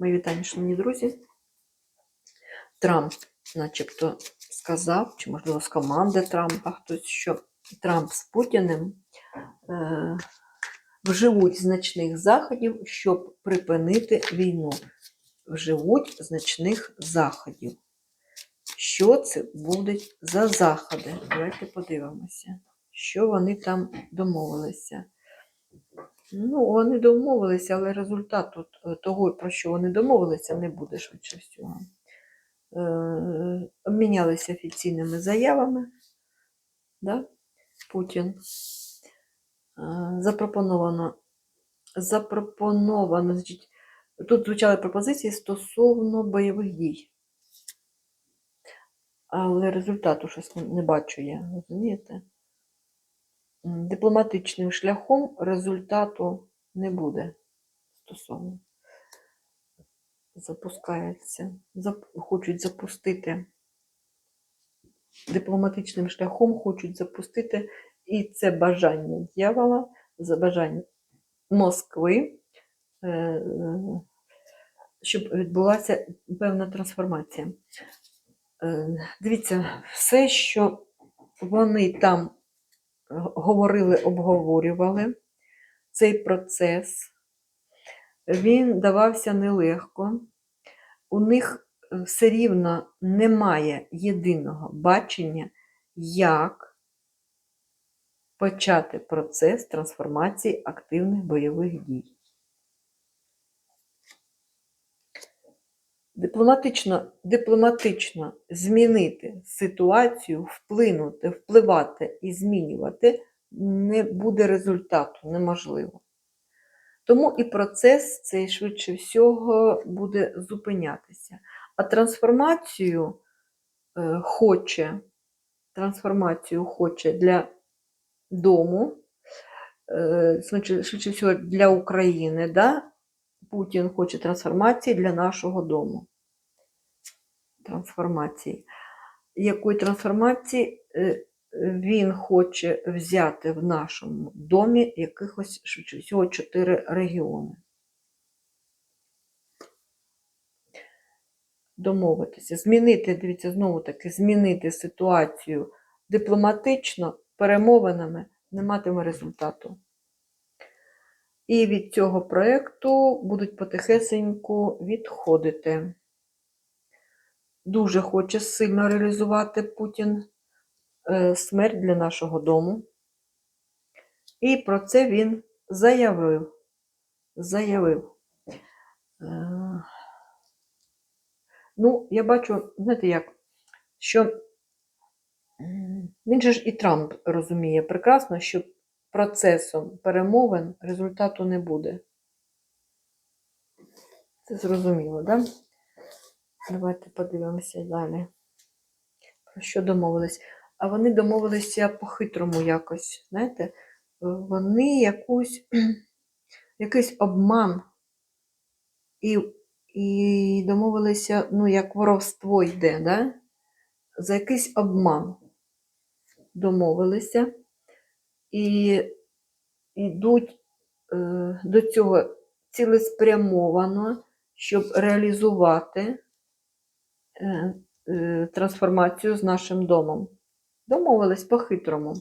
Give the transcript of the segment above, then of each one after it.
Мої вітання, шановні друзі. Трамп, начебто, сказав, чи, можливо, з команди Трампа хтось, що Трамп з Путіним е, вживуть значних заходів, щоб припинити війну. Вживуть значних заходів. Що це будуть за заходи? Давайте подивимося, що вони там домовилися. Ну, вони домовилися, але результату т- того, про що вони домовилися, не буде швидше всього. Е, Обмінялися офіційними заявами. Да? Путін. Е, Запропоновано. Запропоновано, значить, тут звучали пропозиції стосовно бойових дій. Але результату щось не бачу я, розумієте? Дипломатичним шляхом результату не буде стосовно. Запускається. Зап- Хочуть запустити дипломатичним шляхом, хочуть запустити і це бажання дьявола, за бажання Москви, е, щоб відбулася певна трансформація. Е, Дивіться, все, що вони там говорили, обговорювали, цей процес, він давався нелегко. У них е, все рівно немає єдиного бачення, як почати процес трансформації активних бойових дій. Дипломатично, дипломатично змінити ситуацію, вплинути, впливати і змінювати не буде результату, неможливо. Тому і процес цей швидше всього буде зупинятися. А трансформацію е, хоче, трансформацію хоче для дому, е, швидше всього для України, да? Путін хоче трансформації для нашого дому. Трансформації. Якої трансформації е, він хоче взяти в нашому домі якихось всього чотири регіони. Домовитися, змінити, дивіться, знову таки, змінити ситуацію дипломатично, перемовинами не матиме результату. І від цього проєкту будуть потихесеньку відходити. Дуже хоче сильно реалізувати Путін е, смерть для нашого дому. І про це він заявив. Заявив. Е, Ну, я бачу, знаєте як, що він же ж і Трамп розуміє прекрасно, що процесом перемовин результату не буде. Це зрозуміло, так? Да? Давайте подивимося далі. Про що домовились? А вони домовилися по-хитрому якось. Знаєте, Е, вони якусь, якийсь обман і, і домовилися, ну, як воровство йде, да? за якийсь обман домовилися і йдуть е, до цього цілеспрямовано, щоб реалізувати трансформацію з нашим домом. Домовились по-хитрому.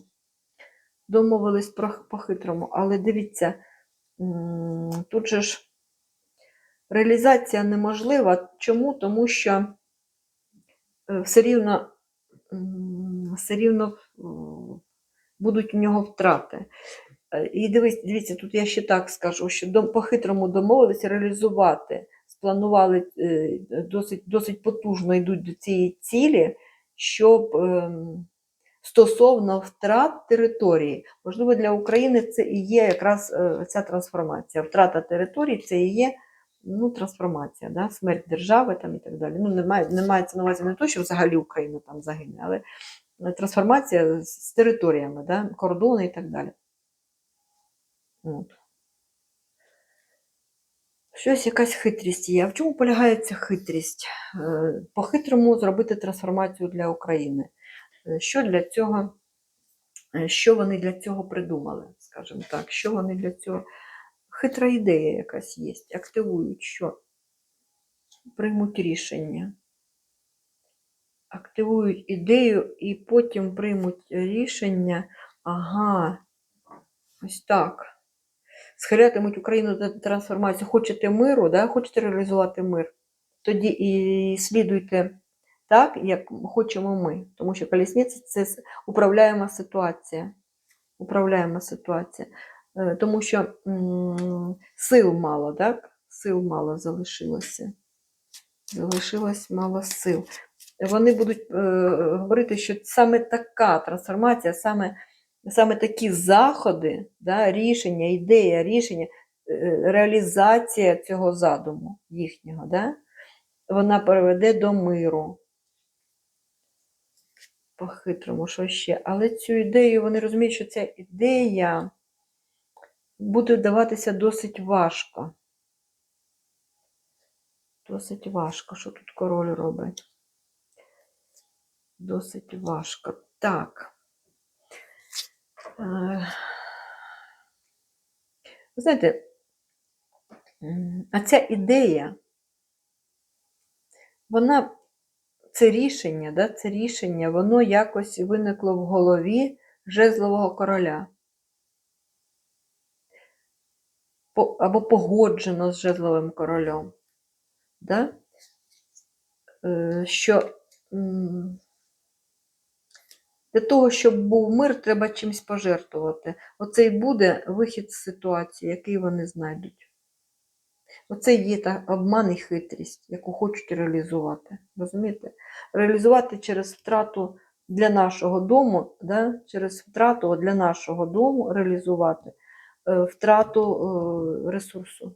Домовились по-хитрому, але дивіться, тут же ж реалізація неможлива. Чому? Тому що е, все рівно, все рівно будуть у нього втрати. Е, І дивись, дивіться, тут я ще так скажу, що по-хитрому домовилися реалізувати, спланували е, досить, досить потужно йдуть до цієї цілі, щоб ем, стосовно втрат території, можливо, для України це і є якраз е, ця трансформація. Втрата території це і є ну, трансформація, да? смерть держави там, і так далі. Ну, не, має, не мається на увазі не то, що взагалі Україна там загине, але трансформація з територіями, да? кордони і так далі. От. Щось якась хитрість є. А в чому полягає ця хитрість? Е, По-хитрому зробити трансформацію для України. Е, Що для цього, е, що вони для цього придумали, скажімо так, що вони для цього. Хитра ідея якась є. Активують що? приймуть рішення. Активують ідею і потім приймуть рішення. Ага, ось так. Схилятимуть Україну до трансформації. Хочете миру, да? хочете реалізувати мир. Тоді і слідуйте так, як хочемо ми. Тому що колісниця це управляєма ситуація. Управляєма ситуація. Е, Тому що сил мало, так? Сил мало залишилося. Залишилось мало сил. Вони будуть е, говорити, що саме така трансформація, саме, саме такі заходи, да, рішення, ідея, рішення, е, реалізація цього задуму їхнього, да, вона приведе до миру. По-хитрому, що ще. Але цю ідею вони розуміють, що ця ідея буде даватися досить важко. Досить важко. Що тут король робить? Досить важко. Так. Е, Ви знаєте, а ця ідея, вона, це рішення, да, це рішення, воно якось виникло в голові жезлового короля. Або погоджено з жезловим королем. Да? Е, Що для того, щоб був мир, треба чимось пожертвувати. Оце і буде вихід з ситуації, який вони знайдуть. Оце є та обман і хитрість, яку хочуть реалізувати. Розумієте? Реалізувати через втрату для нашого дому, да? через втрату для нашого дому реалізувати е, втрату е, ресурсу.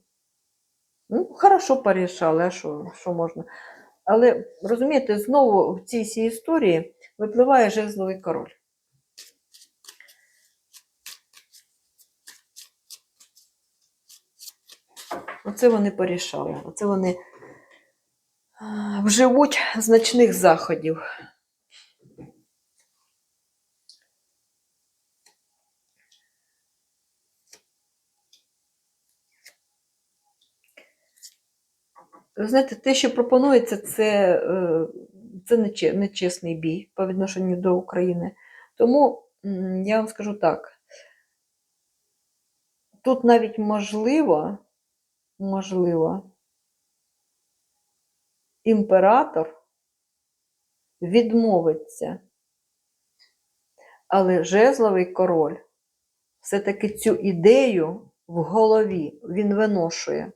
Ну, хорошо порішали, а що, що можна? Але розумієте, знову в цій всій історії випливає жезловий король. Оце вони порішали. Оце вони вживуть значних заходів. Ви знаєте, те, що пропонується, це, е, це нечесний бій по відношенню до України. Тому я вам скажу так: тут навіть можливо, можливо, імператор відмовиться, але жезловий король все-таки цю ідею в голові він виношує.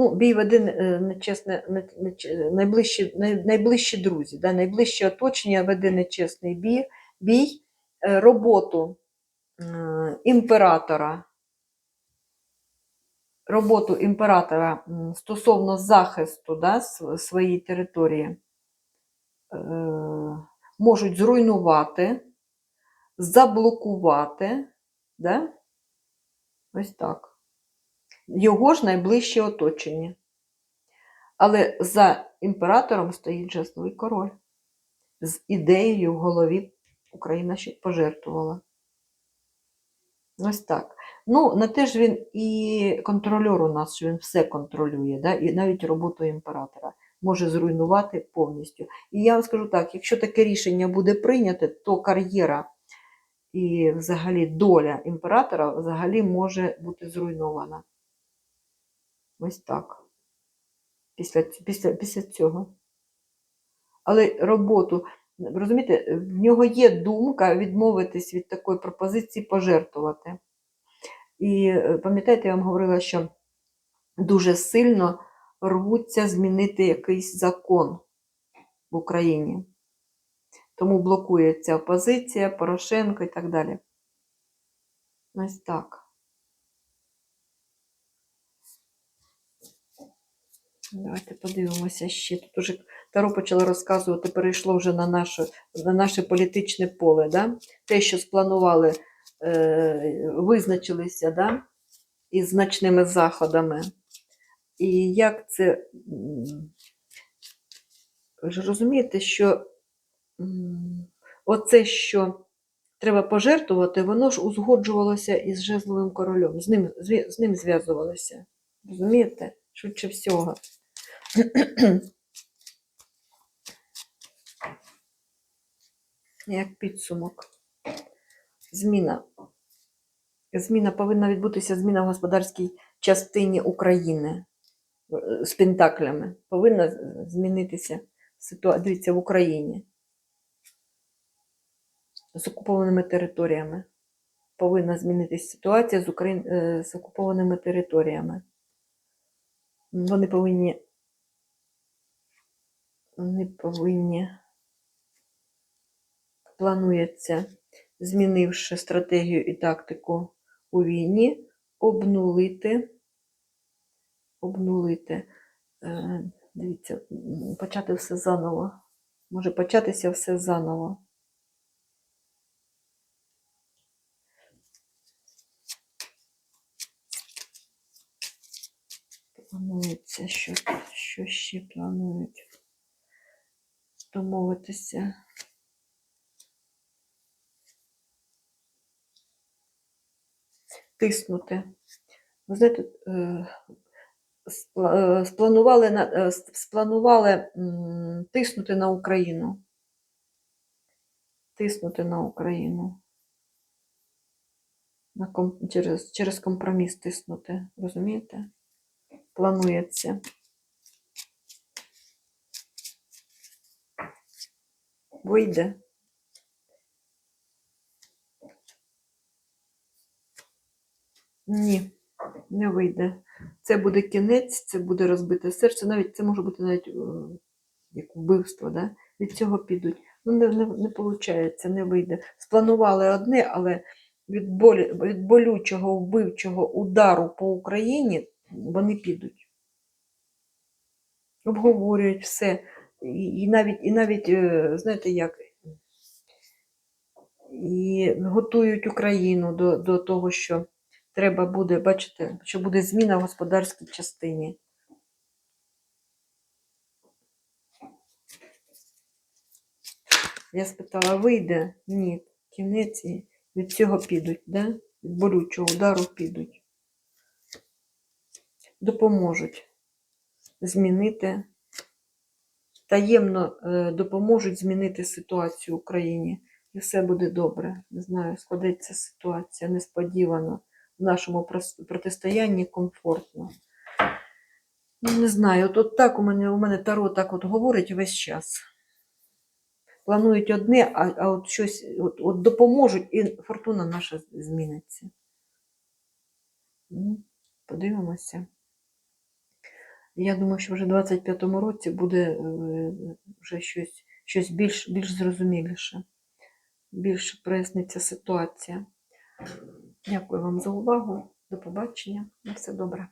Ну, бій веде е, нечесне, найближчі, найближчі друзі, да, найближче оточення веде нечесний бій, бій е, роботу е, імператора, роботу імператора стосовно захисту да, своєї території е, можуть зруйнувати, заблокувати, да? ось так його ж найближче оточення. Але за імператором стоїть жезловий король. З ідеєю в голові Україна ще пожертвувала. Ось так. Ну, на те ж він і контрольор у нас, що він все контролює, да? і навіть роботу імператора може зруйнувати повністю. І я вам скажу так: якщо таке рішення буде прийняте, то кар'єра і взагалі доля імператора взагалі може бути зруйнована. Ось так. Після, після, після цього. Але роботу, розумієте, в нього є думка відмовитись від такої пропозиції пожертвувати. І е, пам'ятаєте, я вам говорила, що дуже сильно рвуться змінити якийсь закон в Україні. Тому блокується опозиція, Порошенко і так далі. Ось так. Давайте подивимося ще. Тут уже Таро почала розказувати, перейшло вже на наше, на наше політичне поле. Да? Те, що спланували, е, визначилися да? із значними заходами. І як це. Ви ж розумієте, що оце, що треба пожертвувати, воно ж узгоджувалося із жезловим королем. З ним, з ним зв'язувалося. Розумієте? Швидше всього. Як підсумок. Зміна. Зміна повинна відбутися зміна в господарській частині України е, з пентаклями. Повинна змінитися ситуація. В Україні з окупованими територіями. Повинна змінитися ситуація з, Україн... е, з окупованими територіями. Вони повинні. Вони повинні. Планується, змінивши стратегію і тактику у війні, обнулити. Обнулити. Е, дивіться, почати все заново. Може початися все заново. Планується, що, що ще планують домовитися. Тиснути. Ви знаєте, е, е, спланували, е, спланували тиснути на Україну. Тиснути на Україну. На через, через компроміс тиснути. Розумієте? Планується. Вийде. Ні, не вийде. Це буде кінець, це буде розбите серце, навіть це може бути навіть е, як вбивство, да? від цього підуть. Ну, не, не, не виходить, не вийде. Спланували одне, але від, болі, від болючого вбивчого удару по Україні вони підуть. Обговорюють все. І, навіть, і навіть, е, знаєте як, і готують Україну до, до того, що треба буде, бачите, що буде зміна в господарській частині. Я спитала, вийде? Ні, кінець і від цього підуть, да? від болючого удару підуть. Допоможуть змінити, таємно е, допоможуть змінити ситуацію в Україні. І все буде добре. Не знаю, складеться ситуація несподівано. В нашому протистоянні комфортно. Ну, не знаю, от, от так у мене, у мене Таро так от говорить весь час. Планують одне, а, а от щось от, от допоможуть, і фортуна наша зміниться. Ну, подивимося. Я думаю, що вже в 25-му році буде е, вже щось, щось більш, більш зрозуміліше, більш проясниться ситуація. Дякую вам за увагу. До побачення. На все добре.